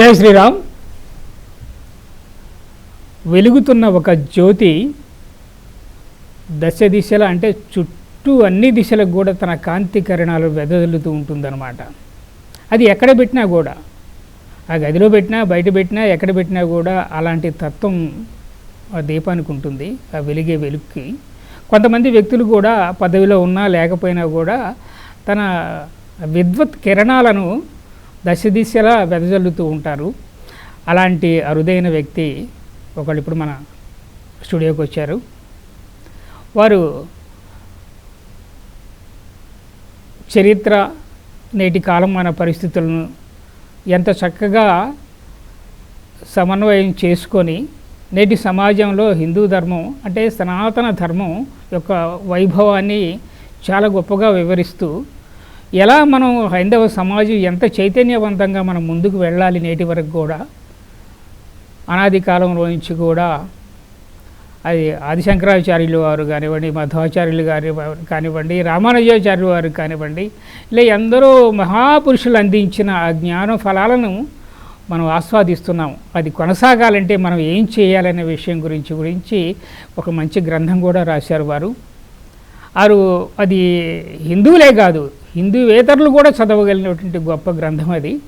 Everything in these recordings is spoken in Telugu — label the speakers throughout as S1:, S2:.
S1: జై శ్రీరామ్. వెలుగుతున్న ఒక జ్యోతి దశ దిశల అంటే చుట్టూ అన్ని దిశలకు కూడా తన కాంతి కిరణాలు వెదజల్లుతూ ఉంటుందన్నమాట. అది ఎక్కడ పెట్టినా కూడా ఆ గదిలో పెట్టినా బయట పెట్టినా ఎక్కడ పెట్టినా కూడా అలాంటి తత్వం ఆ దీపానికి ఉంటుంది ఆ వెలిగే వెలుగుకి. కొంతమంది వ్యక్తులు కూడా పదవిలో ఉన్నా లేకపోయినా కూడా తన విద్వత్ కిరణాలను దశ దిశలా వెదజల్లుతూ ఉంటారు. అలాంటి అరుదైన వ్యక్తి ఒకళ్ళు ఇప్పుడు మన స్టూడియోకి వచ్చారు. వారు చరిత్ర నేటి కాలం మన పరిస్థితులను ఎంత చక్కగా సమన్వయం చేసుకొని నేటి సమాజంలో హిందూ ధర్మం అంటే సనాతన ధర్మం యొక్క వైభవాన్ని చాలా గొప్పగా వివరిస్తూ ఎలా మనం హైందవ సమాజం ఎంత చైతన్యవంతంగా మనం ముందుకు వెళ్ళాలి నేటి వరకు కూడా అనాది కాలంలో నుంచి కూడా అది ఆదిశంకరాచార్యులు వారు కానివ్వండి మధ్వాచార్యులు గారి వారు కానివ్వండి రామానుజాచార్యులు వారు కానివ్వండి ఇలా ఎందరో మహాపురుషులు అందించిన ఆ జ్ఞాన ఫలాలను మనం ఆస్వాదిస్తున్నాం అది కొనసాగాలంటే మనం ఏం చేయాలనే విషయం గురించి గురించి ఒక మంచి గ్రంథం కూడా రాశారు వారు. వారు అది హిందువులే కాదు. హిందూవేతరులు కూడా చదవగలిగినటువంటి గొప్ప గ్రంథం అది.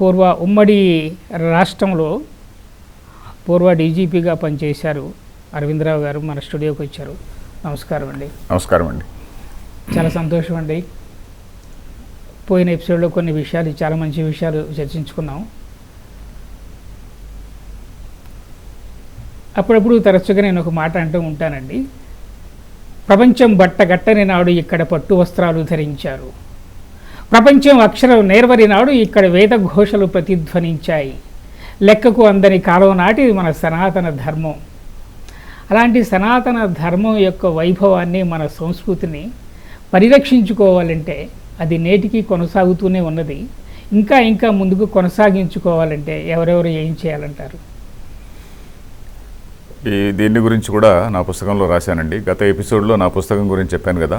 S1: పూర్వ ఉమ్మడి రాష్ట్రంలో పూర్వ డీజీపీగా పనిచేశారు అరవిందరావు గారు మన స్టూడియోకి వచ్చారు. నమస్కారం అండి.
S2: నమస్కారం అండి.
S1: చాలా సంతోషం అండి. పోయిన ఎపిసోడ్లో కొన్ని విషయాలు చాలా మంచి విషయాలు చర్చించుకున్నాం. అప్పుడప్పుడు తరచుగా నేను ఒక మాట అంటూ ఉంటానండి. ప్రపంచం బట్టగట్టని నాడు ఇక్కడ పట్టు వస్త్రాలు ధరించారు. ప్రపంచం అక్షరం నేర్వరి నాడు ఇక్కడ వేద ఘోషలు ప్రతిధ్వనించాయి. లెక్కకు అందని కాలం నాటి మన సనాతన ధర్మం. అలాంటి సనాతన ధర్మం యొక్క వైభవాన్ని మన సంస్కృతిని పరిరక్షించుకోవాలంటే అది నేటికి కొనసాగుతూనే ఉన్నది. ఇంకా ఇంకా ముందుకు కొనసాగించుకోవాలంటే ఎవరెవరు ఏం చేయాలంటారు?
S2: ఈ దీని గురించి కూడా నా పుస్తకంలో రాశానండి. గత ఎపిసోడ్లో నా పుస్తకం గురించి చెప్పాను కదా.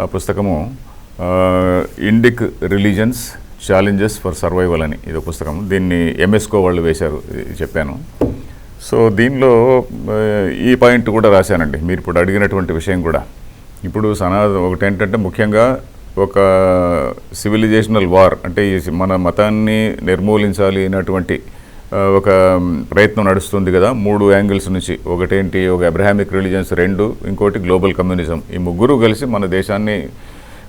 S2: ఆ పుస్తకము Indic religions challenges for survival అని ఇది పుస్తకం దీన్ని ఎంఎస్కో వాళ్ళు వేశారు చెప్పాను. సో దీనిలో ఈ పాయింట్ కూడా రాశానండి. మీరు ఇప్పుడు అడిగినటువంటి విషయం కూడా. ఇప్పుడు సనా ఒకటి ఏంటంటే ముఖ్యంగా ఒక సివిలైజేషనల్ వార్ అంటే ఈ మన మతాన్ని నిర్మూలించాలి అనేటువంటి ఒక ప్రయత్నం నడుస్తుంది కదా మూడు యాంగిల్స్ నుంచి. ఒకటేంటి ఒక అబ్రహామిక్ రిలీజన్స్ రెండు ఇంకోటి గ్లోబల్ కమ్యూనిజం. ఈ ముగ్గురు కలిసి మన దేశాన్ని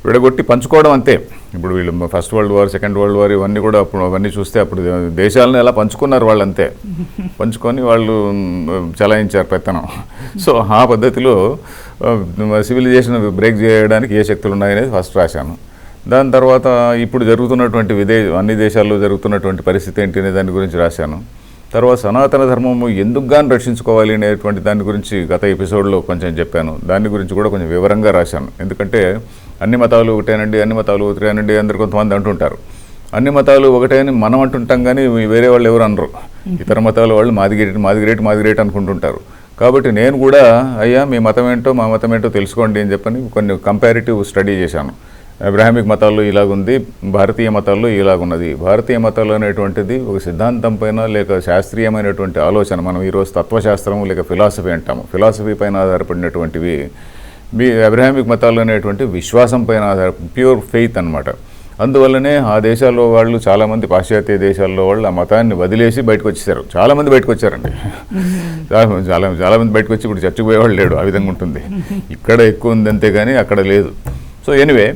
S2: విడగొట్టి పంచుకోవడం అంతే. ఇప్పుడు వీళ్ళు first world war second world war ఇవన్నీ కూడా అప్పుడు అవన్నీ చూస్తే అప్పుడు దేశాలను ఎలా పంచుకున్నారు వాళ్ళు అంతే. పంచుకొని వాళ్ళు చలాయించారు పెత్తనం. సో ఆ పద్ధతిలో సివిలైజేషన్ బ్రేక్ చేయడానికి ఏ శక్తులు ఉన్నాయనేది ఫస్ట్ రాశాను. దాని తర్వాత ఇప్పుడు జరుగుతున్నటువంటి విదే అన్ని దేశాల్లో జరుగుతున్నటువంటి పరిస్థితి ఏంటి అనే దాని గురించి రాశాను. తర్వాత సనాతన ధర్మము ఎందుకు గాని రక్షించుకోవాలి అనేటువంటి దాని గురించి గత ఎపిసోడ్లో కొంచెం చెప్పాను. దాని గురించి కూడా కొంచెం వివరంగా రాశాను. ఎందుకంటే అన్ని మతాలు ఒకటేనండి అన్ని మతాలు ఒకటేనండి అందరు కొంతమంది అంటుంటారు. అన్ని మతాలు ఒకటే అని మనం అంటుంటాం కానీ వేరే వాళ్ళు ఎవరు అనరు. ఇతర మతాల వాళ్ళు మాది గ్రేట్ మాదిగిరేట్ మాది అనుకుంటుంటారు. కాబట్టి నేను కూడా అయ్యా మీ మతం ఏంటో మా మతం ఏంటో తెలుసుకోండి అని చెప్పని కొన్ని కంపారిటివ్ స్టడీ చేశాను. అబ్రాహామిక్ మతాల్లో ఇలాగుంది భారతీయ మతాల్లో ఇలాగున్నది. భారతీయ మతాలు అనేటువంటిది ఒక సిద్ధాంతం పైన లేక శాస్త్రీయమైనటువంటి ఆలోచన మనం ఈరోజు తత్వశాస్త్రం లేక ఫిలాసఫీ అంటాము. ఫిలాసఫీ పైన ఆధారపడినటువంటివి మీ అబ్రాహామిక్ మతాలు అనేటువంటి విశ్వాసం పైన ఆధార ప్యూర్ ఫెయిత్ అన్నమాట. అందువల్లనే ఆ దేశాల్లో వాళ్ళు చాలామంది పాశ్చాత్య దేశాల్లో వాళ్ళు ఆ మతాన్ని వదిలేసి బయటకు వచ్చేసారు చాలామంది బయటకు వచ్చారండి చాలా చాలా చాలామంది బయటకు వచ్చి ఇప్పుడు చర్చకు పోయేవాళ్ళు లేడు. ఆ విధంగా ఉంటుంది ఇక్కడ ఎక్కువ ఉంది అంతే కానీ అక్కడ లేదు. సో ఎనివే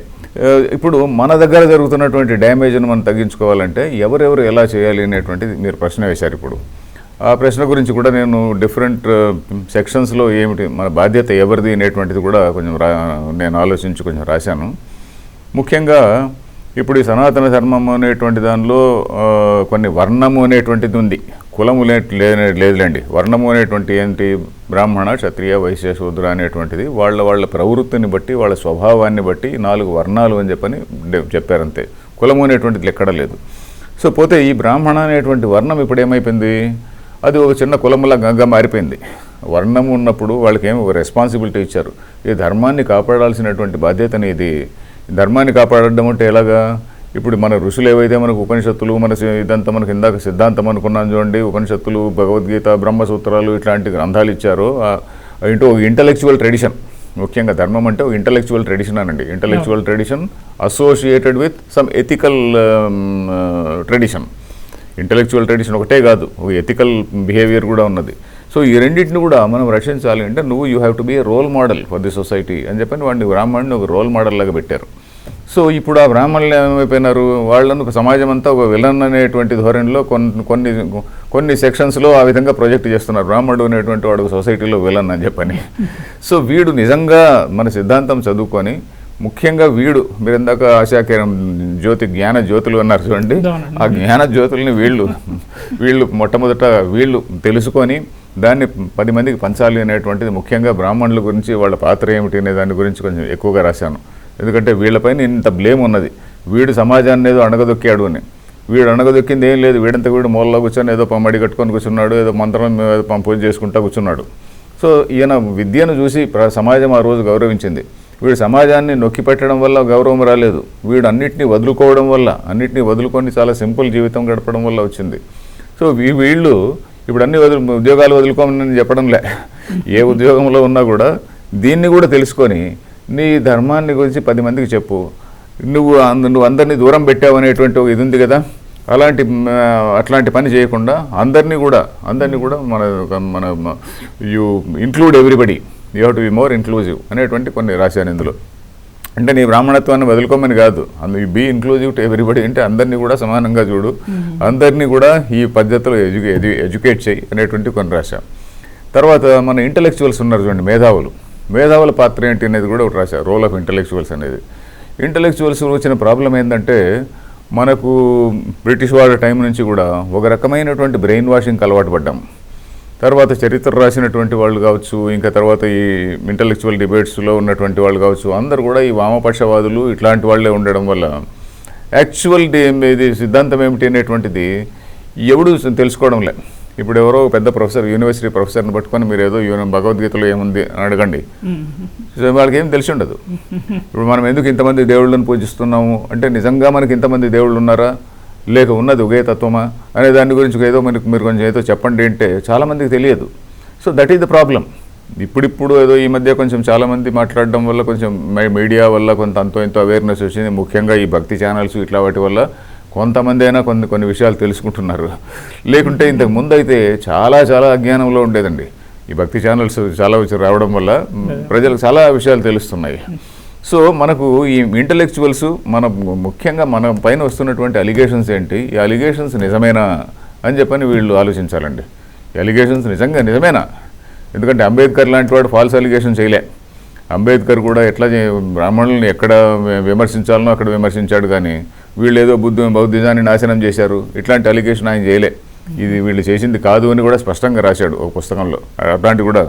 S2: ఇప్పుడు మన దగ్గర జరుగుతున్నటువంటి డ్యామేజ్ను మనం తగ్గించుకోవాలంటే ఎవరెవరు ఎలా చేయాలి అనేటువంటిది మీరు ప్రశ్న వేశారు ఇప్పుడు. ఆ ప్రశ్న గురించి కూడా నేను డిఫరెంట్ సెక్షన్స్లో ఏమిటి మన బాధ్యత ఎవరిది అనేటువంటిది కూడా కొంచెం రా నేను ఆలోచించి కొంచెం రాశాను. ముఖ్యంగా ఇప్పుడు ఈ సనాతన ధర్మం అనేటువంటి దానిలో కొన్ని వర్ణము అనేటువంటిది ఉంది. కులము లే లేదులేండి. వర్ణము అనేటువంటి ఏంటి? బ్రాహ్మణ క్షత్రియ వైశ్య శూద్ర అనేటువంటిది వాళ్ళ వాళ్ళ ప్రవృత్తిని బట్టి వాళ్ళ స్వభావాన్ని బట్టి నాలుగు వర్ణాలు అని చెప్పని చెప్పారంతే. కులము అనేటువంటిది ఎక్కడ లేదు. సో పోతే ఈ బ్రాహ్మణ అనేటువంటి వర్ణం ఇప్పుడు ఏమైపోయింది? అది ఒక చిన్న కులముల గంగా మారిపోయింది. వర్ణం ఉన్నప్పుడు వాళ్ళకి ఏమి ఒక రెస్పాన్సిబిలిటీ ఇచ్చారు. ఈ ధర్మాన్ని కాపాడాల్సినటువంటి బాధ్యతని ఇది. ధర్మాన్ని కాపాడడం అంటే ఎలాగా? ఇప్పుడు మన ఋషులు ఏవైతే మనకు ఉపనిషత్తులు మన ఇదంతా మనకు ఇందాక సిద్ధాంతం అనుకున్నాం చూడండి ఉపనిషత్తులు భగవద్గీత బ్రహ్మసూత్రాలు ఇట్లాంటి గ్రంథాలు ఇచ్చారు. ఏంటో ఇంటలెక్చువల్ ట్రెడిషన్ ముఖ్యంగా ధర్మం అంటే ఒక ఇంటలెక్చువల్ ట్రెడిషన్ అనండి. Intellectual tradition associated with some ethical tradition intellectual tradition ఒకటే కాదు ఒక ఎథికల్ బిహేవియర్ కూడా ఉన్నది. సో ఈ రెండింటిని కూడా మనం రక్షించాలి అంటే నువ్వు you have to be a role model for the society అని చెప్పని వాడిని బ్రాహ్మణ్ని ఒక రోల్ మోడల్ లాగా పెట్టారు. సో ఇప్పుడు ఆ బ్రాహ్మణులు ఏమైపోయినారు? వాళ్ళను ఒక సమాజం అంతా ఒక విలన్ అనేటువంటి ధోరణిలో కొన్ని కొన్ని కొన్ని సెక్షన్స్లో ఆ విధంగా ప్రొజెక్ట్ చేస్తున్నారు. బ్రాహ్మణుడు అనేటువంటి వాడు సొసైటీలో విలన్ అని చెప్పని. సో వీడు నిజంగా మన సిద్ధాంతం చదువుకొని ముఖ్యంగా వీడు మీరు ఇందాక ఆశాకిరణ్ జ్యోతి జ్ఞాన జ్యోతులు అన్నారు చూడండి. ఆ జ్ఞాన జ్యోతుల్ని వీళ్ళు వీళ్ళు మొట్టమొదట వీళ్ళు తెలుసుకొని దాన్ని పది మందికి పంచాలి అనేటువంటిది ముఖ్యంగా బ్రాహ్మణుల గురించి వాళ్ళ పాత్ర ఏమిటి అనే దాని గురించి కొంచెం ఎక్కువగా రాశాను. ఎందుకంటే వీళ్ళపైన ఇంత బ్లేమ్ ఉన్నది. వీడు సమాజాన్ని ఏదో అణగదొక్కాడు అని. వీడు అణగదొక్కింది ఏం లేదు. వీడంతా వీడు మూలలో కూర్చొని ఏదో మడి కట్టుకొని కూర్చున్నాడు ఏదో మంత్రం ఏదో పూజ చేసుకుంటా కూర్చున్నాడు. సో ఈయన విద్యను చూసి ప్ర- సమాజం ఆ రోజు గౌరవించింది. వీడు సమాజాన్ని నొక్కి పెట్టడం వల్ల గౌరవం రాలేదు. వీడు అన్నిటినీ వదులుకోవడం వల్ల అన్నిటినీ వదులుకొని చాలా సింపుల్ జీవితం గడపడం వల్ల వచ్చింది. సో వీ- వీళ్ళు ఇప్పుడు అన్ని వదులు ఉద్యోగాలు వదులుకోమని చెప్పడంలే ఏ ఉద్యోగంలో ఉన్నా కూడా దీన్ని కూడా తెలుసుకొని నీ ధర్మాన్ని గురించి పది మందికి చెప్పు. నువ్వు అంద నువ్వు అందరినీ దూరం పెట్టావు అనేటువంటి ఇది ఉంది కదా. అలాంటి అట్లాంటి పని చేయకుండా అందరినీ కూడా అందరినీ కూడా మన మన you include everybody you have to be more inclusive అనేటువంటి కొన్ని రాశాను ఇందులో. అంటే నీ బ్రాహ్మణత్వాన్ని వదులుకోమని కాదు. అందు బీ ఇంక్లూజివ్ టు ఎవ్రీబడి అంటే అందరినీ కూడా సమానంగా చూడు. అందరినీ కూడా ఈ పద్ధతిలో ఎడ్యు ఎడ్యు ఎడ్యుకేట్ చేయి అనేటువంటి కొన్ని రాశాం. తర్వాత మన ఇంటలెక్చువల్స్ ఉన్నారు చూడండి మేధావులు. మేధావుల పాత్ర ఏంటి అనేది కూడా ఒకటి రాశారు. రోల్ ఆఫ్ ఇంటలెక్చువల్స్ అనేది. ఇంటలెక్చువల్స్ వచ్చిన ప్రాబ్లం ఏంటంటే మనకు బ్రిటిష్ వాళ్ళ టైం నుంచి కూడా ఒక రకమైనటువంటి బ్రెయిన్ వాషింగ్కి అలవాటు పడ్డాం. తర్వాత చరిత్ర రాసినటువంటి వాళ్ళు కావచ్చు ఇంకా తర్వాత ఈ ఇంటలెక్చువల్ డిబేట్స్లో ఉన్నటువంటి వాళ్ళు కావచ్చు అందరు కూడా ఈ వామపక్షవాదులు ఇట్లాంటి వాళ్ళే ఉండడం వల్ల యాక్చువల్ ఇది సిద్ధాంతం ఏమిటి అనేటువంటిది ఎవడు తెలుసుకోవడంలే ఇప్పుడు ఎవరో పెద్ద ప్రొఫెసర్ యూనివర్సిటీ ప్రొఫెసర్ని పట్టుకొని మీరు ఏదో భగవద్గీతలో ఏముంది అని అడగండి. సో వాళ్ళకి ఏం తెలిసి ఉండదు. ఇప్పుడు మనం ఎందుకు ఇంతమంది దేవుళ్ళని పూజిస్తున్నాము? అంటే నిజంగా మనకి ఇంతమంది దేవుళ్ళు ఉన్నారా? లేక ఉన్నది ఒకే తత్వమా? అనే దాని గురించి ఏదో మనకు మీరు కొంచెం ఏదో చెప్పండి అంటే చాలామందికి తెలియదు. So that is the problem. ఇప్పుడిప్పుడు ఏదో ఈ మధ్య కొంచెం చాలామంది మాట్లాడడం వల్ల కొంచెం మీడియా వల్ల కొంత అంతో ఎంతో అవేర్నెస్ వచ్చింది. ముఖ్యంగా ఈ భక్తి ఛానల్స్ ఇట్లా వాటి వల్ల కొంతమంది అయినా కొన్ని కొన్ని విషయాలు తెలుసుకుంటున్నారు. లేకుంటే ఇంతకు ముందు అయితే చాలా చాలా అజ్ఞానంలో ఉండేదండి. ఈ భక్తి ఛానల్స్ చాలా వచ్చి రావడం వల్ల ప్రజలకు చాలా విషయాలు తెలుస్తున్నాయి. సో మనకు ఈ ఇంటలెక్చువల్స్ మన ముఖ్యంగా మన పైన వస్తున్నటువంటి అలిగేషన్స్ ఏంటి? ఈ అలిగేషన్స్ నిజమేనా అని చెప్పని వీళ్ళు ఆలోచించాలండి. ఈ అలిగేషన్స్ నిజంగా నిజమేనా? ఎందుకంటే అంబేద్కర్ లాంటి వాడు ఫాల్స్ అలిగేషన్ చేయలే. అంబేద్కర్ కూడా ఎట్లా బ్రాహ్మణుల్ని ఎక్కడ విమర్శించాలనో అక్కడ విమర్శించాడు కానీ వీళ్ళు ఏదో బుద్ధ బౌద్ధిజాన్ని నాశనం చేశారు. ఇట్లాంటి అలిగేషన్ ఆయన చేయలే. ఇది వీళ్ళు చేసింది కాదు అని కూడా స్పష్టంగా రాశాడు ఒక పుస్తకంలో. అట్లాంటి కూడా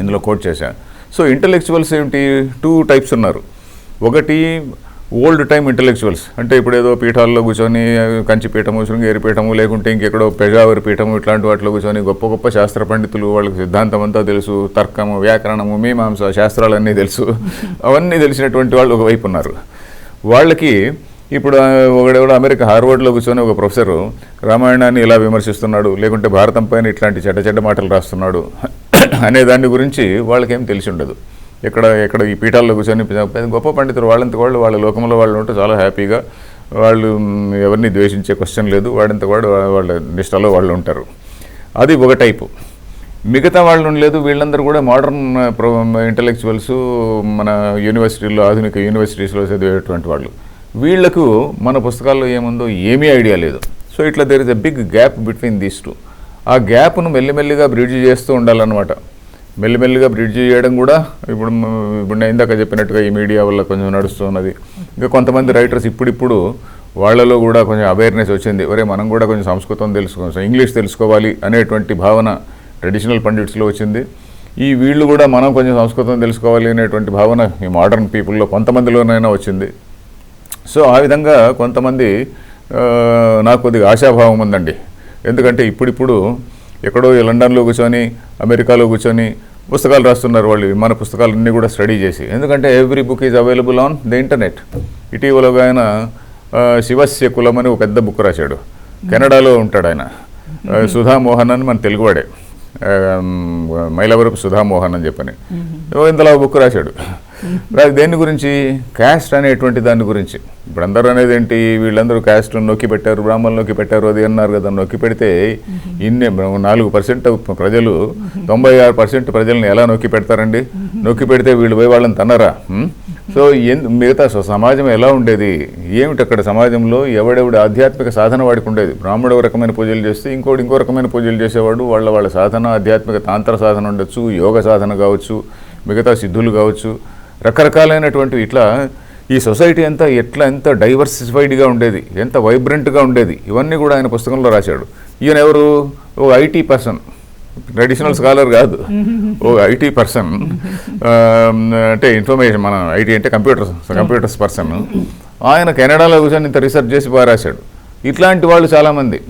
S2: ఇందులో కోట్ చేశాను సో ఇంటలెక్చువల్స్ ఏంటి? టూ టైప్స్ ఉన్నారు. ఒకటి ఓల్డ్ టైమ్ ఇంటలెక్చువల్స్. అంటే ఇప్పుడు ఏదో పీఠాల్లో కూర్చొని కంచి పీఠము శృంగేరి పీఠము లేకుంటే ఇంకెక్కడో పెజావరి పీఠము ఇట్లాంటి వాటిలో కూర్చొని గొప్ప గొప్ప శాస్త్ర పండితులు వాళ్ళకి సిద్ధాంతం అంతా తెలుసు తర్కము వ్యాకరణము మీమాంస శాస్త్రాలన్నీ తెలుసు. అవన్నీ తెలిసినటువంటి వాళ్ళు ఒకవైపు ఉన్నారు. వాళ్ళకి ఇప్పుడు ఆ, ఒకడెవడో అమెరికా హార్వర్డ్లో కూర్చొని ఒక ప్రొఫెసరు రామాయణాన్ని ఇలా విమర్శిస్తున్నాడు లేకుంటే భారతం పైన ఇట్లాంటి చెడ్డ చెడ్డ మాటలు రాస్తున్నాడు అనే దాని గురించి వాళ్ళకేం తెలిసి ఉండదు. ఎక్కడ ఎక్కడ ఈ పీఠాల్లో కూర్చొని గొప్ప పండితులు వాళ్ళంత వాళ్ళు వాళ్ళ లోకంలో వాళ్ళు ఉంటే చాలా హ్యాపీగా వాళ్ళు ఎవరిని ద్వేషించే క్వశ్చన్ లేదు వాడంత వాడు వాళ్ళ నిష్టలో వాళ్ళు ఉంటారు. అది ఒక టైపు. మిగతా వాళ్ళు లేదు వీళ్ళందరూ కూడా మోడర్న్ ఇంటలెక్చువల్స్ మన యూనివర్సిటీల్లో ఆధునిక యూనివర్సిటీస్లో చదివేటువంటి వాళ్ళు. వీళ్ళకు మన పుస్తకాల్లో ఏముందో ఏమీ ఐడియా లేదు. సో ఇట్లా there is a big gap between these two ఆ గ్యాప్ను మెల్లిమెల్లిగా బ్రిడ్జ్ చేస్తూ ఉండాలన్నమాట. మెల్లిమెల్లిగా బ్రిడ్జ్ చేయడం కూడా ఇప్పుడు ఇప్పుడు నేను ఇందాక చెప్పినట్టుగా ఈ మీడియా వల్ల కొంచెం నడుస్తున్నది. ఇంకా కొంతమంది రైటర్స్ ఇప్పుడిప్పుడు వాళ్ళలో కూడా కొంచెం అవేర్నెస్ వచ్చింది. ఒరే మనం కూడా కొంచెం సంస్కృతం తెలుసుకో ఇంగ్లీష్ తెలుసుకోవాలి అనేటువంటి భావన ట్రెడిషనల్ పండిట్స్లో వచ్చింది. ఈ వీళ్ళు కూడా మనం కొంచెం సంస్కృతం తెలుసుకోవాలి అనేటువంటి భావన ఈ మోడర్న్ పీపుల్లో కొంతమందిలోనైనా వచ్చింది. సో ఆ విధంగా కొంతమంది నాకు కొద్దిగా ఆశాభావం ఉందండి. ఎందుకంటే ఇప్పుడిప్పుడు ఎక్కడో ఈ లండన్లో కూర్చొని అమెరికాలో కూర్చొని పుస్తకాలు రాస్తున్నారు వాళ్ళు. మన పుస్తకాలన్నీ కూడా స్టడీ చేసి. ఎందుకంటే every book is available on the internet. ఇటీవల ఆయన శివస్య కులం అని ఒక పెద్ద బుక్ రాశాడు. కెనడాలో ఉంటాడు ఆయన. సుధామోహన్ అని మన తెలుగువాడే మైలవరపు సుధామోహన్ అని చెప్పని. ఓ బుక్ రాశాడు. దేని గురించి? క్యాస్ట్ అనేటువంటి దాని గురించి. ఇప్పుడు అందరూ అనేది ఏంటి? వీళ్ళందరూ క్యాస్ట్ నొక్కి పెట్టారు బ్రాహ్మణులు నొక్కి పెట్టారు అది అన్నారు కదా నొక్కి పెడితే ఇన్ని నాలుగు పర్సెంట్ ప్రజలు తొంభై ఆరు పర్సెంట్ ప్రజల్ని ఎలా నొక్కి పెడతారండి? నొక్కి పెడితే వీళ్ళు పోయి వాళ్ళని తన్నరా? సో ఎన్ మిగతా స- సమాజం ఎలా ఉండేది? ఏమిటి అక్కడ సమాజంలో ఎవడెవడి ఆధ్యాత్మిక సాధన వాడికి ఉండేది? బ్రాహ్మడు ఒక రకమైన పూజలు చేస్తే ఇంకోటి ఇంకో రకమైన పూజలు చేసేవాడు వాళ్ళ వాళ్ళ సాధన ఆధ్యాత్మిక తాంత్ర సాధన ఉండొచ్చు యోగ సాధన కావచ్చు మిగతా సిద్ధులు కావచ్చు. రకరకాలైనటువంటి ఇట్లా ఈ సొసైటీ అంతా ఎట్లా ఎంత డైవర్సిఫైడ్గా ఉండేది ఎంత వైబ్రెంట్గా ఉండేది ఇవన్నీ కూడా ఆయన పుస్తకంలో రాశాడు. ఈయన ఎవరు? ఓ ఐటీ పర్సన్. ట్రెడిషనల్ స్కాలర్ కాదు. ఓ ఐటీ పర్సన్. అంటే ఇన్ఫర్మేషన్ మన ఐటీ అంటే కంప్యూటర్స్ కంప్యూటర్స్ పర్సన్. ఆయన కెనడాలో కూర్చొని ఇంత రీసెర్చ్ చేసి బాగా రాశాడు. ఇట్లాంటి వాళ్ళు చాలామంది.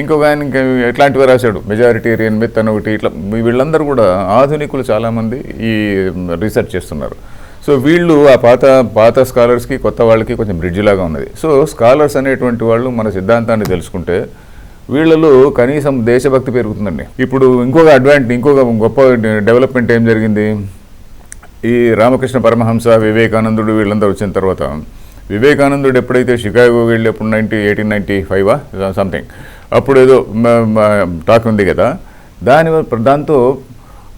S2: ఇంకొక ఆయన ఎట్లాంటివి రాశాడు. మెజారిటేరియన్ మిత్ అని ఒకటి ఇట్లా వీళ్ళందరూ కూడా ఆధునికులు చాలామంది ఈ రీసెర్చ్ చేస్తున్నారు. సో వీళ్ళు ఆ పాత పాత స్కాలర్స్కి కొత్త వాళ్ళకి కొంచెం బ్రిడ్జ్ లాగా ఉన్నది. సో స్కాలర్స్ అనేటువంటి వాళ్ళు మన సిద్ధాంతాన్ని తెలుసుకుంటే వీళ్ళలో కనీసం దేశభక్తి పెరుగుతుందండి. ఇప్పుడు ఇంకొక అడ్వాంట్ ఇంకొక గొప్ప డెవలప్మెంట్ ఏం జరిగింది? ఈ రామకృష్ణ పరమహంస వివేకానందుడు వీళ్ళందరూ వచ్చిన తర్వాత వివేకానందుడు ఎప్పుడైతే షికాగో వెళ్ళేప్పుడు నైన్టీ ఎయిటీన్ నైంటీ ఫైవా సంథింగ్ అప్పుడు ఏదో టాక్ ఉంది కదా. దాని దాంతో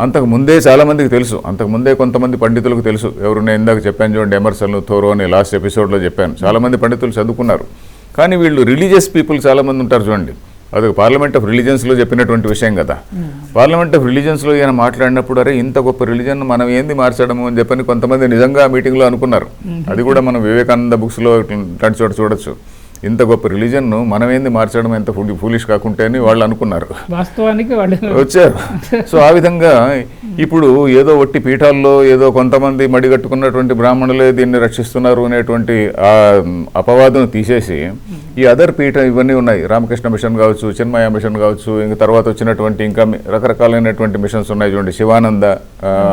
S2: అంతకు ముందే చాలామందికి తెలుసు. అంతకు ముందే కొంతమంది పండితులకు తెలుసు. ఎవరు నేను ఇందాక చెప్పాను చూడండి ఎమర్సన్ థోరో అని లాస్ట్ ఎపిసోడ్లో చెప్పాను. చాలామంది పండితులు చదువుకున్నారు. కానీ వీళ్ళు రిలీజియస్ పీపుల్ చాలామంది ఉంటారు చూడండి. అది పార్లమెంట్ ఆఫ్ రిలీజన్స్లో చెప్పినటువంటి విషయం కదా. పార్లమెంట్ ఆఫ్ రిలీజన్స్లో ఈయన మాట్లాడినప్పుడు అరే ఇంత గొప్ప రిలీజన్ మనం ఏంది మార్చడము? అని చెప్పని కొంతమంది నిజంగా మీటింగ్లో అనుకున్నారు. అది కూడా మనం వివేకానంద బుక్స్లో ఇట్లాంటి చోట చూడొచ్చు. ఇంత గొప్ప రిలీజన్ను మనం ఏంది మార్చడం ఎంత ఫూలిష్ కాకుంటే అని వాళ్ళు అనుకున్నారు.
S1: వాస్తవానికి వాళ్ళు
S2: వచ్చారు. సో ఆ విధంగా ఇప్పుడు ఏదో ఒట్టి పీఠాల్లో ఏదో కొంతమంది మడిగట్టుకున్నటువంటి బ్రాహ్మణులే దీన్ని రక్షిస్తున్నారు అనేటువంటి ఆ అపవాదం తీసేసి ఈ అదర్ పీఠ ఇవన్నీ ఉన్నాయి. రామకృష్ణ మిషన్ కావచ్చు చిన్మయ మిషన్ కావచ్చు ఇంకా తర్వాత వచ్చినటువంటి ఇంకా రకరకాలైనటువంటి మిషన్స్ ఉన్నాయి చూడండి. శివానంద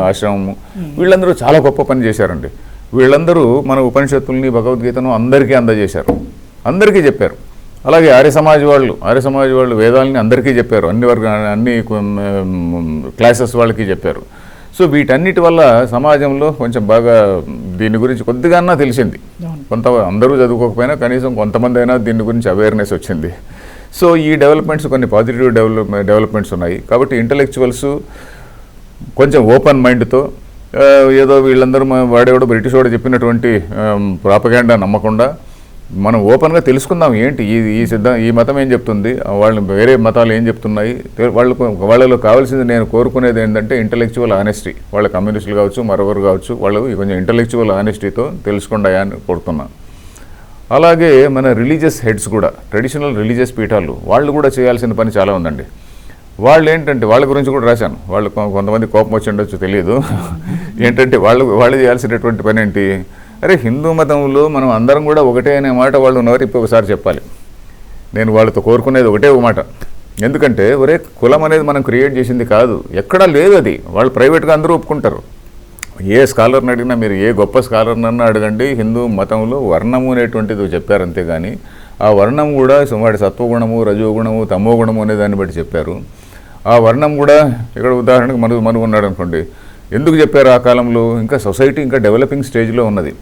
S2: ఆశ్రమము. వీళ్ళందరూ చాలా గొప్ప పని చేశారండి. వీళ్ళందరూ మన ఉపనిషత్తుల్ని భగవద్గీతను అందరికీ అందజేశారు. అందరికీ చెప్పారు. అలాగే ఆర్య సమాజ్ వాళ్ళు ఆర్య సమాజ్ వాళ్ళు వేదాలని అందరికీ చెప్పారు. అన్ని వర్గ అన్ని క్లాసెస్ వాళ్ళకి చెప్పారు. సో వీటన్నిటి వల్ల సమాజంలో కొంచెం బాగా దీని గురించి కొద్దిగా తెలిసింది. కొంత అందరూ చదువుకోకపోయినా కనీసం కొంతమంది అయినా దీని గురించి అవేర్నెస్ వచ్చింది. సో ఈ డెవలప్మెంట్స్ కొన్ని పాజిటివ్ డెవలప్ డెవలప్మెంట్స్ ఉన్నాయి. కాబట్టి ఇంటలెక్చువల్స్ కొంచెం ఓపెన్ మైండ్తో ఏదో వీళ్ళందరూ వాడేవాడు బ్రిటిష్ వాడు చెప్పినటువంటి ప్రాపగాండా నమ్మకుండా మనం ఓపెన్గా తెలుసుకుందాం ఏంటి ఈ ఈ సిద్ధం ఈ మతం ఏం చెప్తుంది వాళ్ళు వేరే మతాలు ఏం చెప్తున్నాయి వాళ్ళు వాళ్ళకు వాళ్ళలో కావాల్సింది నేను కోరుకునేది ఏంటంటే ఇంటలెక్చువల్ ఆనెస్టీ వాళ్ళ కమ్యూనిస్టులు కావచ్చు మరొకరు కావచ్చు వాళ్ళు కొంచెం ఇంటలెక్చువల్ ఆనెస్టీతో తెలుసుకుండాయా అని కోరుతున్నాను అలాగే మన రిలీజియస్ హెడ్స్ కూడా ట్రెడిషనల్ రిలీజియస్ పీఠాలు వాళ్ళు కూడా చేయాల్సిన పని చాలా ఉందండి. వాళ్ళు ఏంటంటే వాళ్ళ గురించి కూడా రాశాను. వాళ్ళు కొంతమంది కోపం వచ్చి ఉండొచ్చు తెలియదు ఏంటంటే వాళ్ళు వాళ్ళు చేయాల్సినటువంటి పని ఏంటి అరే హిందూ మతంలో మనం అందరం కూడా ఒకటే అనే మాట వాళ్ళు నోరిప్పి ఒకసారి చెప్పాలి. నేను వాళ్ళతో కోరుకునేది ఒకటే ఒక మాట. ఎందుకంటే ఒరే కులం అనేది మనం క్రియేట్ చేసింది కాదు. ఎక్కడా లేదు అది. వాళ్ళు ప్రైవేట్గా అందరూ ఒప్పుకుంటారు. ఏ స్కాలర్ని అడిగినా మీరు ఏ గొప్ప స్కాలర్నన్నా అడగండి. హిందూ మతంలో వర్ణము అనేటువంటిది చెప్పారు అంతేగాని ఆ వర్ణం కూడా సుమారు సత్వగుణము రజోగుణము తమోగుణము అనే దాన్ని బట్టి చెప్పారు. ఆ వర్ణం కూడా ఇక్కడ ఉదాహరణకు మను మను ఉన్నాడు అనుకోండి. ఎందుకు చెప్పారు ఆ కాలంలో? ఇంకా సొసైటీ ఇంకా డెవలపింగ్ స్టేజ్లో ఉన్నది.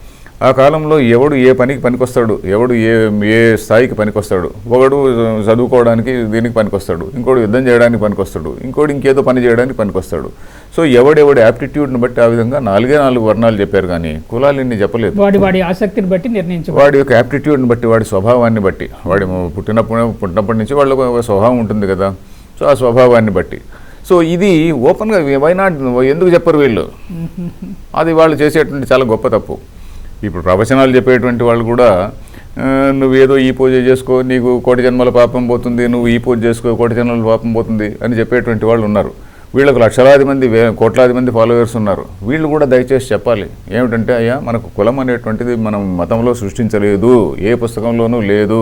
S2: ఆ కాలంలో ఎవడు ఏ పనికి పనికొస్తాడు? ఎవడు ఏ ఏ స్థాయికి పనికొస్తాడు? ఒకడు చదువుకోవడానికి దీనికి పనికొస్తాడు. ఇంకోడు యుద్ధం చేయడానికి పనికొస్తాడు. ఇంకోటి ఇంకేదో పని చేయడానికి పనికొస్తాడు. సో ఎవడెవడి యాప్టిట్యూడ్ని బట్టి ఆ విధంగా నాలుగే నాలుగు వర్ణాలు చెప్పారు కానీ కులాలు ఇన్ని చెప్పలేదు.
S1: వాడి వాడి ఆసక్తిని బట్టి నిర్ణయించు
S2: వాడి యొక్క యాప్టిట్యూడ్ని బట్టి వాడి స్వభావాన్ని బట్టి వాడి పుట్టినప్పుడు పుట్టినప్పటి నుంచి వాళ్ళకు ఒక స్వభావం ఉంటుంది కదా. సో ఆ స్వభావాన్ని బట్టి. సో ఇది ఓపెన్గా వైనాట్ ఎందుకు చెప్పరు వీళ్ళు? అది వాళ్ళు చేసేటువంటి చాలా గొప్ప తప్పు. ఇప్పుడు ప్రవచనాలు చెప్పేటువంటి వాళ్ళు కూడా నువ్వేదో నువ్వు ఏదో ఈ పూజ చేసుకో నీకు కోటి జన్మల పాపం పోతుంది నువ్వు ఈ పూజ చేసుకో కోటి జన్మల పాపం పోతుంది అని చెప్పేటువంటి వాళ్ళు ఉన్నారు. వీళ్ళకు లక్షలాది మంది వే కోట్లాది మంది ఫాలోవర్స్ ఉన్నారు. వీళ్ళు కూడా దయచేసి చెప్పాలి. ఏమిటంటే అయ్యా మనకు కులం అనేటువంటిది మనం మతంలో సృష్టించలేదు ఏ పుస్తకంలోనూ లేదు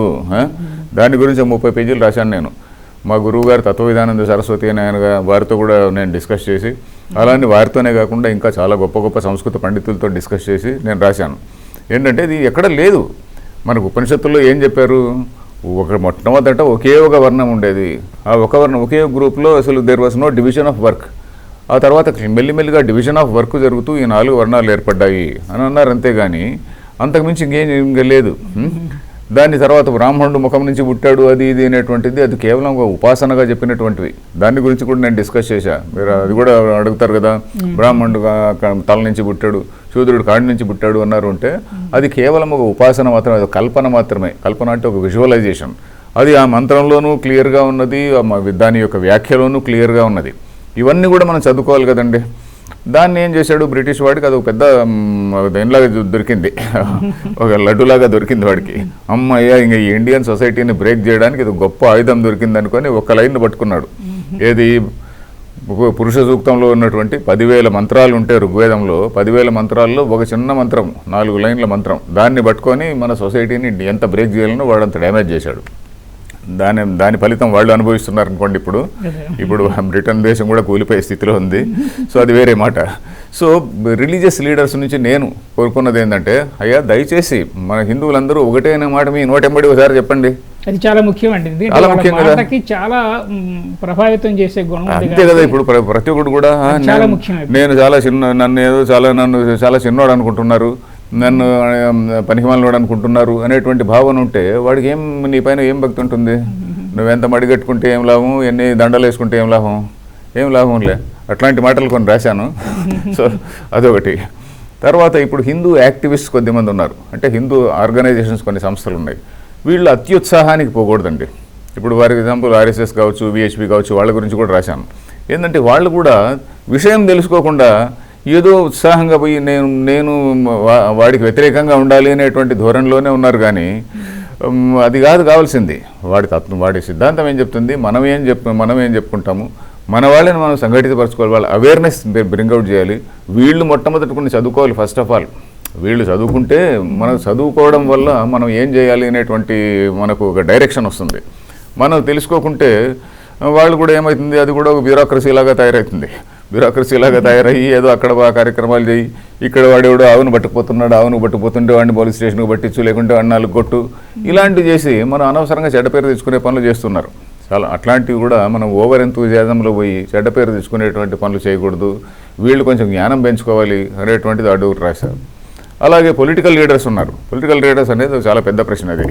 S2: దాని గురించి ముప్పై పేజీలు రాశాను నేను. మా గురువు గారు తత్వవిధానంద సరస్వతి అనే వారితో కూడా నేను డిస్కస్ చేసి అలానే వారితోనే కాకుండా ఇంకా చాలా గొప్ప గొప్ప సంస్కృత పండితులతో డిస్కస్ చేసి నేను రాశాను. ఏంటంటే ఇది ఎక్కడ లేదు. మనకు ఉపనిషత్తుల్లో ఏం చెప్పారు? ఒక మొట్టమొదట ఒకే ఒక వర్ణం ఉండేది. ఆ ఒక వర్ణం ఒకే గ్రూప్లో అసలు there was no division of work ఆ తర్వాత మెల్లిమెల్లిగా డివిజన్ ఆఫ్ వర్క్ జరుగుతూ ఈ నాలుగు వర్ణాలు ఏర్పడ్డాయి అని అన్నారు అంతేగాని అంతకుమించి ఇంకేం ఇంకా లేదు. దాని తర్వాత బ్రాహ్మణుడు ముఖం నుంచి పుట్టాడు అది ఇది అనేటువంటిది అది కేవలం ఒక ఉపాసనగా చెప్పినటువంటివి. దాని గురించి కూడా నేను డిస్కస్ చేశా. మీరు అది కూడా అడుగుతారు కదా బ్రాహ్మణుడు తల నుంచి పుట్టాడు శూద్రుడు కాడి నుంచి పుట్టాడు అన్నారు అంటే అది కేవలం ఒక ఉపాసన మాత్రమే అది కల్పన మాత్రమే. కల్పన అంటే ఒక విజువలైజేషన్. అది ఆ మంత్రంలోనూ క్లియర్గా ఉన్నది దాని యొక్క వ్యాఖ్యలోనూ క్లియర్గా ఉన్నది. ఇవన్నీ కూడా మనం చదువుకోవాలి కదండి. దాన్ని ఏం చేశాడు? బ్రిటిష్ వాడికి అది ఒక పెద్ద దేనిలాగా దొరికింది. ఒక లడ్డులాగా దొరికింది వాడికి. అమ్మయ్య ఇంకా ఈ ఇండియన్ సొసైటీని బ్రేక్ చేయడానికి ఇది గొప్ప ఆయుధం దొరికింది అనుకొని ఒక లైన్ పట్టుకున్నాడు. ఏది? పురుష సూక్తంలో ఉన్నటువంటి పదివేల మంత్రాలు ఉంటే ఋగ్వేదంలో పదివేల మంత్రాల్లో ఒక చిన్న మంత్రం నాలుగు లైన్ల మంత్రం. దాన్ని పట్టుకొని మన సొసైటీని ఎంత బ్రేక్ చేయాలనో వాడంత డ్యామేజ్ చేశాడు. దాని దాని ఫలితం వాళ్ళు అనుభవిస్తున్నారు అనుకోండి ఇప్పుడు. ఇప్పుడు బ్రిటన్ దేశం కూడా కూలిపోయే స్థితిలో ఉంది సో అది వేరే మాట సో రిలీజియస్ లీడర్స్ నుంచి నేను కోరుకున్నది ఏంటంటే అయ్యా దయచేసి మన హిందువులందరూ ఒకటే అనే మాట మీ నోటెంబడి ఒకసారి చెప్పండి
S1: అది చాలా ముఖ్యం అండి ఎందుకంటే
S2: చాలా.
S1: మాటకి ప్రభావితం చేసే గుణం
S2: అంతే కదా ఇప్పుడు ప్ర- ప్రతి ఒక్కడు కూడా. నేను చాలా చిన్న నన్ను ఏదో చాలా నన్ను చాలా చిన్నవాడు అనుకుంటున్నారు నన్ను పనికిమాలినోడు అనుకుంటున్నారు అనేటువంటి భావన ఉంటే వాడికి ఏం నీ పైన ఏం భక్తి ఉంటుంది? నువ్వెంత మడిగట్టుకుంటే ఏం లాభం? ఎన్ని దండలు వేసుకుంటే ఏం లాభం? ఏం లాభంలే అట్లాంటి మాటలు కొన్ని రాశాను. సో అదొకటి. తర్వాత ఇప్పుడు హిందూ యాక్టివిస్ట్ కొద్దిమంది ఉన్నారు. అంటే హిందూ ఆర్గనైజేషన్స్ కొన్ని సంస్థలు ఉన్నాయి. వీళ్ళు అత్యుత్సాహానికి పోకూడదండి. ఇప్పుడు ఫర్ ఎగ్జాంపుల్ ఆర్ఎస్ఎస్ కావచ్చు విహెచ్పి కావచ్చు వాళ్ళ గురించి కూడా రాశాను. ఏంటంటే వాళ్ళు కూడా విషయం తెలుసుకోకుండా ఏదో ఉత్సాహంగా పోయి నేను నేను వాడికి వ్యతిరేకంగా ఉండాలి అనేటువంటి ధోరణిలోనే ఉన్నారు కానీ అది కాదు కావాల్సింది. వాడి తత్వం వాడి సిద్ధాంతం ఏం చెప్తుంది? మనం ఏం చెప్ మనం ఏం చెప్పుకుంటాము? మన వాళ్ళని మనం సంఘటితపరచుకోవాలి. వాళ్ళ అవేర్నెస్ బ్రింగ్అవుట్ చేయాలి. వీళ్ళు మొట్టమొదటి కొన్ని చదువుకోవాలి ఫస్ట్ ఆఫ్ ఆల్ వీళ్ళు చదువుకుంటే మనం చదువుకోవడం వల్ల మనం ఏం చేయాలి అనేటువంటి మనకు ఒక డైరెక్షన్ వస్తుంది. మనం తెలుసుకోకుంటే వాళ్ళు కూడా ఏమవుతుంది అది కూడా ఒక బ్యూరోక్రసీ లాగా తయారవుతుంది. బ్యూరోక్రసీ లాగా తయారయ్యి ఏదో అక్కడ కార్యక్రమాలు చేయి. ఇక్కడ వాడేవాడు ఆవును పట్టుకుపోతున్నాడు ఆవును పట్టుకుపోతుంటే వాడిని పోలీస్ స్టేషన్కి పట్టించు లేకుంటే వాడిని నాలుగు కొట్టు. ఇలాంటివి చేసి మనం అనవసరంగా చెడ్డ పేరు తెచ్చుకునే పనులు చేస్తున్నారు. చాలా అట్లాంటివి కూడా మనం ఓవర్ ఎంతూజియాజంలో పోయి చెడ్డ పేరు తెచ్చుకునేటువంటి పనులు చేయకూడదు. వీళ్ళు కొంచెం జ్ఞానం పెంచుకోవాలి అనేటువంటిది అడుగు రాశారు. అలాగే పొలిటికల్ లీడర్స్ ఉన్నారు. పొలిటికల్ లీడర్స్ అనేది చాలా పెద్ద ప్రశ్న అది.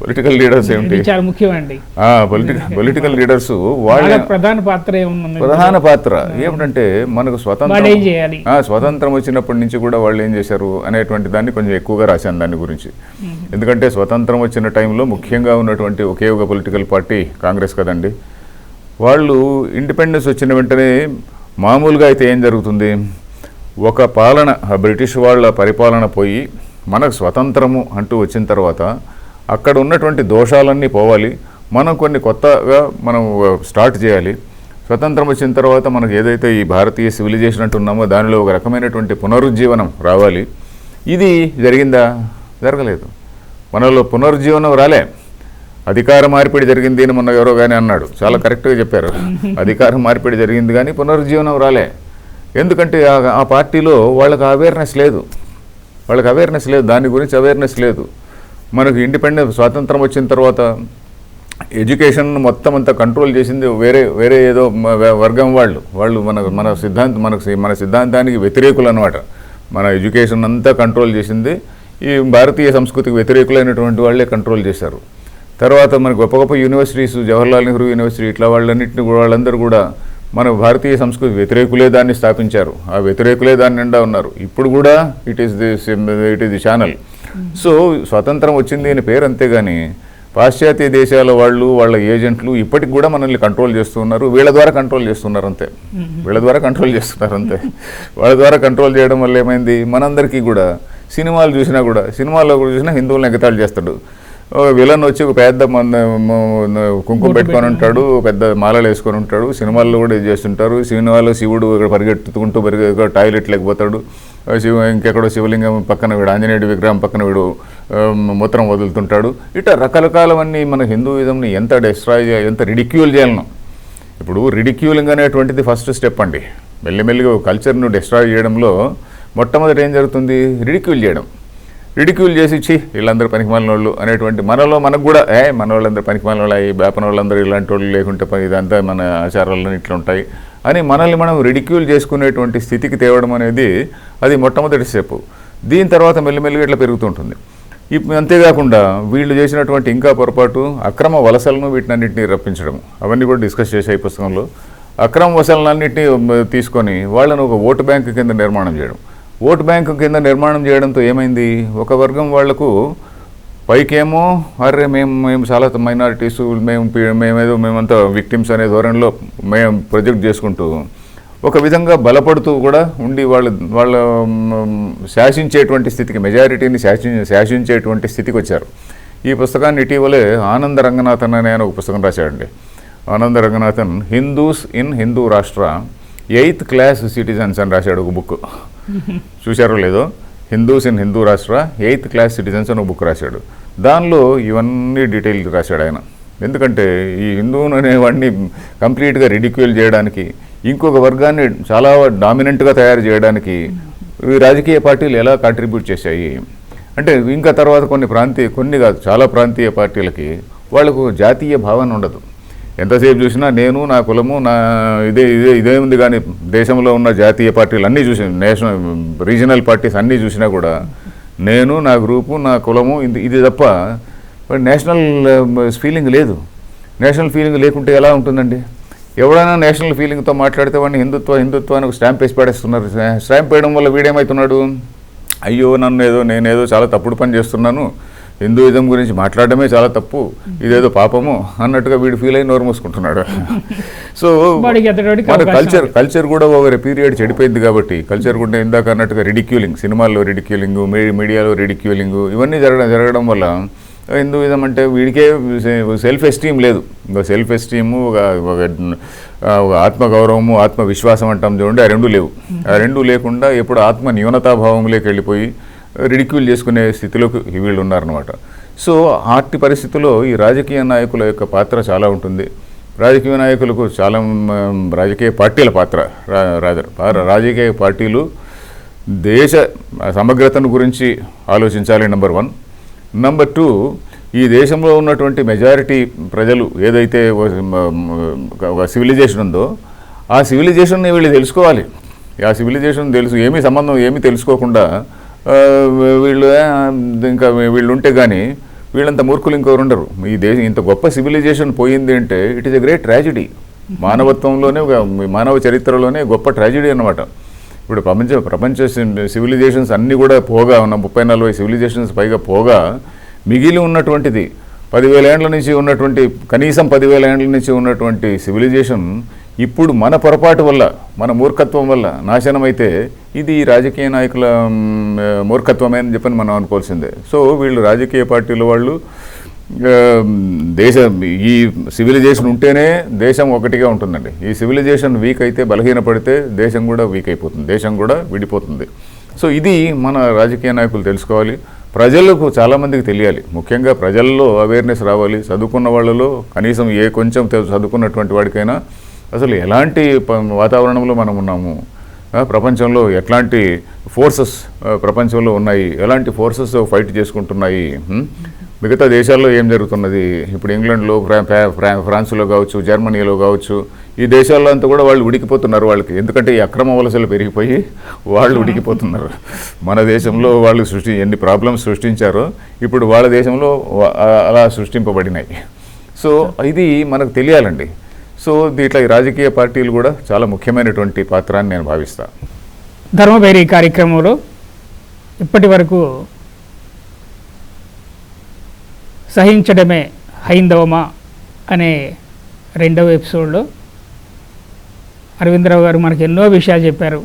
S2: పొలిటికల్ లీడర్స్ ఏమిటి?
S1: చాలా ముఖ్యమండి.
S2: పొలిటికల్ పొలిటికల్ లీడర్స్ వాళ్ళ
S1: ప్రధాన పాత్ర
S2: ప్రధాన పాత్ర. ఏమిటంటే మనకు స్వతంత్రం స్వతంత్రం వచ్చినప్పటి నుంచి కూడా వాళ్ళు ఏం చేశారు అనేటువంటి దాన్ని కొంచెం ఎక్కువగా రాశాను దాని గురించి. ఎందుకంటే స్వతంత్రం వచ్చిన టైంలో ముఖ్యంగా ఉన్నటువంటి ఒకే ఒక పొలిటికల్ పార్టీ కాంగ్రెస్ కదండి. వాళ్ళు ఇండిపెండెన్స్ వచ్చిన వెంటనే మామూలుగా అయితే ఏం జరుగుతుంది? ఒక పాలన బ్రిటిష్ వాళ్ళ పరిపాలన పోయి మనకు స్వతంత్రము అంటూ వచ్చిన తర్వాత అక్కడ ఉన్నటువంటి దోషాలన్నీ పోవాలి. మనం కొన్ని కొత్తగా మనం స్టార్ట్ చేయాలి. స్వతంత్రం వచ్చిన తర్వాత మనకు ఏదైతే ఈ భారతీయ సివిలైజేషన్ అంటున్నామో దానిలో ఒక రకమైనటువంటి పునరుజ్జీవనం రావాలి. ఇది జరిగిందా? జరగలేదు. మనలో పునరుజ్జీవనం రాలే. అధికార మార్పిడి జరిగింది అని మొన్న ఎవరో కానీ అన్నాడు. చాలా కరెక్ట్గా చెప్పారు. అధికార మార్పిడి జరిగింది కానీ పునరుజ్జీవనం రాలే. ఎందుకంటే ఆ- ఆ పార్టీలో వాళ్ళకి అవేర్నెస్ లేదు. వాళ్ళకి అవేర్నెస్ లేదు. దాని గురించి అవేర్నెస్ లేదు. మనకు ఇండిపెండెన్స్ స్వాతంత్రం వచ్చిన తర్వాత ఎడ్యుకేషన్ మొత్తం అంతా కంట్రోల్ చేసింది వేరే వేరే ఏదో వర్గం వాళ్ళు. వాళ్ళు మన మన సిద్ధాంతం మనకు మన సిద్ధాంతానికి వ్యతిరేకులు అనమాట మన ఎడ్యుకేషన్ అంతా కంట్రోల్ చేసింది. ఈ భారతీయ సంస్కృతికి వ్యతిరేకులైనటువంటి వాళ్ళే కంట్రోల్ చేశారు. తర్వాత మన గొప్ప గొప్ప యూనివర్సిటీస్ జవహర్లాల్ నెహ్రూ యూనివర్సిటీ ఇట్లా వాళ్ళన్నింటినీ కూడా వాళ్ళందరూ కూడా మన భారతీయ సంస్కృతి వ్యతిరేకులే దాన్ని స్థాపించారు. ఆ వ్యతిరేకులే దాని నిండా ఉన్నారు. ఇప్పుడు కూడా it is the it is the channel so స్వతంత్రం వచ్చింది అని పేరు అంతేగాని పాశ్చాత్య దేశాల వాళ్ళు వాళ్ళ ఏజెంట్లు ఇప్పటికి కూడా మనల్ని కంట్రోల్ చేస్తూ ఉన్నారు. వీళ్ళ ద్వారా కంట్రోల్ చేస్తున్నారు అంతే. వీళ్ళ ద్వారా కంట్రోల్ చేస్తున్నారు అంతే. వాళ్ళ ద్వారా కంట్రోల్ చేయడం వల్ల ఏమైంది? మనందరికీ కూడా సినిమాలు చూసినా కూడా సినిమాల్లో కూడా చూసినా హిందువులను ఎగతాళి చేస్తాడు. ఒక విలన్ వచ్చి ఒక పెద్ద కుంకుమ పెట్టుకొని ఉంటాడు పెద్ద మాలలు వేసుకొని ఉంటాడు సినిమాల్లో కూడా ఇది చేస్తుంటారు. సినిమాలో శివుడు ఇక్కడ పరిగెత్తుకుంటూ పరిగె టాయిలెట్ లేకపోతాడు శివ ఇంకెక్కడో శివలింగం పక్కన వీడు ఆంజనేయుడి విగ్రహం పక్కన వీడు మూత్రం వదులుతుంటాడు. ఇట్లా రకరకాలవన్నీ మన హిందూయిజంని ఎంత డిస్ట్రాయ్ ఎంత రిడిక్యూల్ చేయాలను. ఇప్పుడు రిడిక్యూలింగ్ అనేటువంటిది ఫస్ట్ స్టెప్ అండి. మెల్లిమెల్లిగా ఒక కల్చర్ను డిస్ట్రాయ్ చేయడంలో మొట్టమొదటి ఏం జరుగుతుంది? రిడిక్యూల్ చేయడం. రిడిక్యూల్ చేసి ఇచ్చి వీళ్ళందరూ పనికిమాలిన వాళ్ళు అనేటువంటి మనలో మనకు కూడా ఏ మన వాళ్ళందరూ పనికిమాలిన వాళ్ళు ఈ వేపన వాళ్ళందరూ ఇలాంటి వాళ్ళు లేకుంటే ఇదంతా మన ఆచారాలను ఇట్లా ఉంటాయి అని మనల్ని మనం రిడిక్యూల్ చేసుకునేటువంటి స్థితికి తేవడం అనేది అది మొట్టమొదటి స్టెప్ దీని తర్వాత మెల్లిమెల్లిగా ఇట్లా పెరుగుతుంటుంది. అంతేకాకుండా వీళ్ళు చేసినటువంటి ఇంకా పొరపాటు అక్రమ వలసలను వీటినన్నింటినీ రప్పించడం. అవన్నీ కూడా డిస్కస్ చేశాయి పుస్తకంలో. అక్రమ వసలన్నింటినీ తీసుకొని వాళ్ళను ఒక ఓటు బ్యాంకు కింద నిర్మాణం చేయడం. ఓటు బ్యాంకు కింద నిర్మాణం చేయడంతో ఏమైంది? ఒక వర్గం వాళ్ళకు పైకేమో అరే మేము మేము చాలా మైనారిటీస్ మేము మేమేదో మేమంతా విక్టిమ్స్ అనే ధోరణిలో మేము ప్రొజెక్ట్ చేసుకుంటూ ఒక విధంగా బలపడుతూ కూడా ఉండి వాళ్ళ వాళ్ళ శాసించేటువంటి స్థితికి మెజారిటీని శాసి శాసించేటువంటి స్థితికి వచ్చారు. ఈ పుస్తకాన్ని ఇటీవలే ఆనంద రంగనాథన్ అనే ఆయన ఒక పుస్తకం రాశాడండి. ఆనంద Ranganathan Hindus in Hindu Rashtra eighth class citizens అని రాశాడు ఒక బుక్. చూశారో లేదో? Hindus in Hindu Rashtra eighth class citizens అని బుక్ రాశాడు. దానిలో ఇవన్నీ డీటెయిల్ రాశాడు ఆయన. ఎందుకంటే ఈ హిందువును అనేవాడిని కంప్లీట్గా రిడిక్యూల్ చేయడానికి ఇంకొక వర్గాన్ని చాలా డామినెంట్గా తయారు చేయడానికి రాజకీయ పార్టీలు ఎలా కాంట్రిబ్యూట్ చేశాయి? అంటే ఇంకా తర్వాత కొన్ని ప్రాంతీయ కొన్ని కాదు చాలా ప్రాంతీయ పార్టీలకి వాళ్ళకు జాతీయ భావన ఉండదు. ఎంతసేపు చూసినా నేను నా కులము నా ఇదే ఇదే ఇదే ఉంది కానీ దేశంలో ఉన్న జాతీయ పార్టీలు అన్నీ చూసి నేషనల్ రీజనల్ పార్టీస్ అన్నీ చూసినా కూడా నేను నా గ్రూపు నా కులము ఇది ఇది తప్ప నేషనల్ ఫీలింగ్ లేదు. నేషనల్ ఫీలింగ్ లేకుంటే ఎలా ఉంటుందండి? ఎవడైనా నేషనల్ ఫీలింగ్తో మాట్లాడితే వాడిని హిందుత్వ హిందుత్వానికి స్టాంప్ వేసి పడేస్తున్నారు. స్టాంప్ వేయడం వల్ల వీడేమవుతున్నాడు అయ్యో నన్ను ఏదో నేనేదో చాలా తప్పుడు పని చేస్తున్నాను. హిందూయిజం గురించి మాట్లాడడమే చాలా తప్పు. ఇదేదో పాపము అన్నట్టుగా వీడు ఫీల్ అయి నోరు మూసుకుంటున్నాడు. సో మన కల్చర్ కల్చర్ కూడా ఒక పీరియడ్ చెడిపోయింది కాబట్టి కల్చర్ కూడా ఇందాక అన్నట్టుగా రిడిక్యూలింగ్ సినిమాల్లో రిడిక్యూలింగ్ మీడియాలో రిడిక్యూలింగ్ ఇవన్నీ జరగడం జరగడం వల్ల హిందూయిజం అంటే వీడికే సెల్ఫ్ ఎస్టీమ్ లేదు. ఇంకా సెల్ఫ్ ఎస్టీము ఒక ఒక ఆత్మగౌరవము ఆత్మవిశ్వాసం అంటాం చూడండి ఆ రెండు లేవు. ఆ రెండు లేకుండా ఎప్పుడు ఆత్మ న్యూనతాభావంలోకి వెళ్ళిపోయి రిడిక్యూల్ చేసుకునే స్థితిలోకి వీళ్ళు ఉన్నారనమాట సో ఆర్టి పరిస్థితుల్లో ఈ రాజకీయ నాయకుల యొక్క పాత్ర చాలా ఉంటుంది. రాజకీయ నాయకులకు చాలా రాజకీయ పార్టీల పాత్ర రా- రాజ- రాజకీయ పార్టీలు దేశ సమగ్రతను గురించి ఆలోచించాలి నెంబర్ వన్. నెంబర్ టూ ఈ దేశంలో ఉన్నటువంటి మెజారిటీ ప్రజలు ఏదైతే ఒక- సివిలైజేషన్ ఉందో ఆ సివిలైజేషన్ని వీళ్ళు తెలుసుకోవాలి. ఆ సివిలైజేషన్ తెలుసు ఏమీ సంబంధం ఏమీ తెలుసుకోకుండా వీళ్ళు ఇంకా వీళ్ళు ఉంటే కానీ వీళ్ళంత మూర్ఖులు ఇంకొకరు ఉండరు. ఈ దేశం ఇంత గొప్ప సివిలైజేషన్ పోయింది అంటే it is a great tragedy. మానవత్వంలోనే ఒక మానవ చరిత్రలోనే గొప్ప ట్రాజిడీ అనమాట ఇప్పుడు ప్రపంచ ప్రపంచ సివిలైజేషన్స్ అన్నీ కూడా పోగా ఉన్న ముప్పై నలభై సివిలైజేషన్స్ పైగా పోగా మిగిలి ఉన్నటువంటిది పదివేల ఏండ్ల నుంచి ఉన్నటువంటి కనీసం పదివేల ఏండ్ల నుంచి ఉన్నటువంటి సివిలైజేషన్ ఇప్పుడు మన పొరపాటు వల్ల మన మూర్ఖత్వం వల్ల నాశనం అయితే ఇది రాజకీయ నాయకుల మూర్ఖత్వమే అని చెప్పని మనం అనుకోవాల్సిందే. సో వీళ్ళు రాజకీయ పార్టీల వాళ్ళు దేశం దేశ ఈ సివిలైజేషన్ ఉంటేనే దేశం ఒకటిగా ఉంటుందండి. ఈ సివిలైజేషన్ వీక్ అయితే బలహీనపడితే దేశం కూడా వీక్ అయిపోతుంది. దేశం కూడా విడిపోతుంది. సో ఇది మన రాజకీయ నాయకులు తెలుసుకోవాలి. ప్రజలకు చాలామందికి తెలియాలి. ముఖ్యంగా ప్రజల్లో అవేర్నెస్ రావాలి. చదువుకున్న వాళ్ళలో కనీసం ఏ కొంచెం చదువుకున్నటువంటి వాడికైనా అసలు ఎలాంటి వాతావరణంలో మనం ఉన్నాము? ప్రపంచంలో ఎట్లాంటి ఫోర్సెస్ ప్రపంచంలో ఉన్నాయి? ఎలాంటి ఫోర్సెస్ ఫైట్ చేసుకుంటున్నాయి? మిగతా దేశాల్లో ఏం జరుగుతున్నది? ఇప్పుడు ఇంగ్లాండ్లో ఫ్రా ఫ్రా- ఫ్రా- ఫ్రాన్స్లో కావచ్చు జర్మనీలో కావచ్చు ఈ దేశాల్లో అంతా కూడా వాళ్ళు ఉడికిపోతున్నారు వాళ్ళకి. ఎందుకంటే ఈ అక్రమ వలసలు పెరిగిపోయి వాళ్ళు ఉడికిపోతున్నారు. మన దేశంలో వాళ్ళు సృష్టి ఎన్ని ప్రాబ్లమ్స్ సృష్టించారో ఇప్పుడు వాళ్ళ దేశంలో అలా సృష్టింపబడినాయి. సో ఇది మనకు తెలియాలండి. సో దీంట్లో ఈ రాజకీయ పార్టీలు కూడా చాలా ముఖ్యమైనటువంటి పాత్ర అని నేను భావిస్తాను
S1: ధర్మభైరి కార్యక్రమంలో ఇప్పటి వరకు సహించడమే హైందవమా అనే రెండవ ఎపిసోడ్లో అరవిందరావు గారు మనకు ఎన్నో విషయాలు చెప్పారు.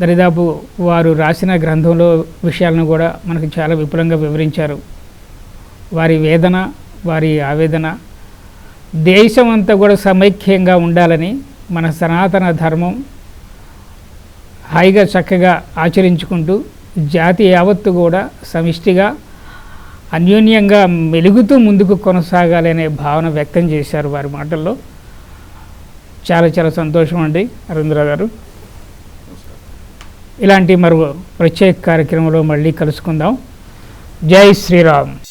S1: దరిదాపు వారు రాసిన గ్రంథంలో విషయాలను కూడా మనకు చాలా విపులంగా వివరించారు. వారి వేదన వారి ఆవేదన దేశం అంతా కూడా సమైక్యంగా ఉండాలని మన సనాతన ధర్మం హాయిగా చక్కగా ఆచరించుకుంటూ జాతి యావత్తు కూడా సమిష్టిగా అన్యోన్యంగా మెలుగుతూ ముందుకు కొనసాగాలి అనే భావన వ్యక్తం చేశారు వారి మాటల్లో. చాలా చాలా సంతోషం అండి అరవింద్రరావు గారు. ఇలాంటి మరో ప్రత్యేక కార్యక్రమంలో మళ్ళీ కలుసుకుందాం. జై శ్రీరామ్.